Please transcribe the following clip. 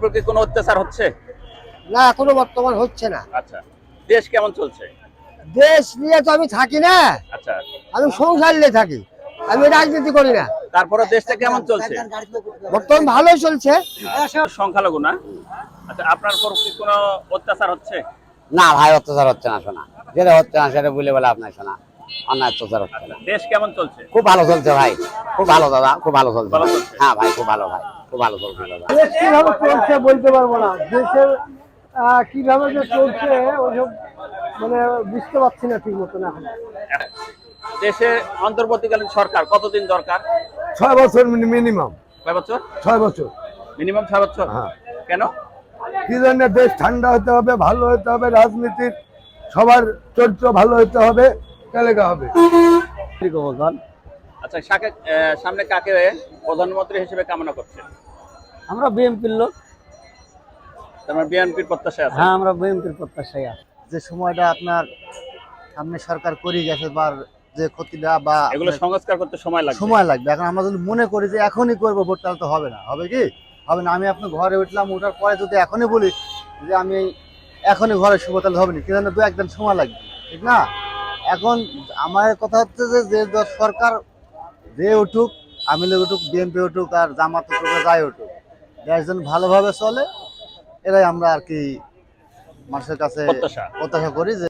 প্রতি কোনো অত্যাচার হচ্ছে? না এখনও বর্তমান হচ্ছে না। আচ্ছা দেশ কেমন চলছে? দেশ নিয়ে তো আমি থাকি না। আচ্ছা। আমি সংসার নিয়ে থাকি। আমি রাজনীতি করি না। তারপরে দেশটা কেমন চলছে? বর্তমান ভালোই চলছে। সংখ্যালঘু না? আচ্ছা আপনার উপর কি কোনো অত্যাচার হচ্ছে? না ভাই অত্যাচার হচ্ছে না শোনা। যেটা হচ্ছে না সেটা বলে বলে আপনার শোনা। অন্যায় অত্যাচার হচ্ছে না। দেশ কেমন চলছে? খুব ভালো চলছে ভাই। খুব ভালো দাদা খুব ভালো চলছে। ভালো চলছে? হ্যাঁ ভাই খুব ভালো ভাই। খুব ভালো চলছে দেশ কীভাবে চলছে বলতে পারব না। দেশের কীভাবে যে চলছে ওইসব মানে বুঝতে পারছি না ঠিক মতন এখন। দেশে অন্তর্বর্তীকালীন সরকার কতদিন দরকার? ছয় বছর মিনিমাম। কয় বছর? ছয় বছর। মিনিমাম ছয় বছর? হ্যাঁ। কেন? কি জন্য দেশ ঠান্ডা হতে হবে ভালো হতে হবে রাজনীতির সবার চরিত্র ভালো হতে হবে তাহলে হবে। আচ্ছা আহ, সামনে কাকে প্রধানমন্ত্রী হিসেবে কামনা করছেন? আমরা বিএনপির লোক। তোমার বিএনপির প্রত্যাশা আছে হ্যাঁ আমরা বিএনপির প্রত্যাশাই আছি। যে সময়টা আপনার সামনে সরকার করে গেছে বা যে ক্ষতিটা বা এগুলো সংস্কার করতে সময় লাগবে। সময় লাগবে। এখন আমরা যদি মনে করি যে এখনই করব ভোট তাহলে তো হবে না। হবে কি? হবে না। আমি আপনার ঘরে উঠলাম ওঠার পরে যদি এখনই বলি যে আমি এখনই ঘরে শুভ তাহলে হবে না। কিন্তু দু একদিন সময় লাগবে। ঠিক না? এখন আমার কথা হচ্ছে যে যে সরকার যে উঠুক আমি উঠুক বিএনপি উঠুক আর জামাত উঠুক যাই উঠুক দেশ যেন ভালোভাবে চলে এটাই আমরা আর কি মানুষের কাছে প্রত্যাশা। প্রত্যাশা করি যে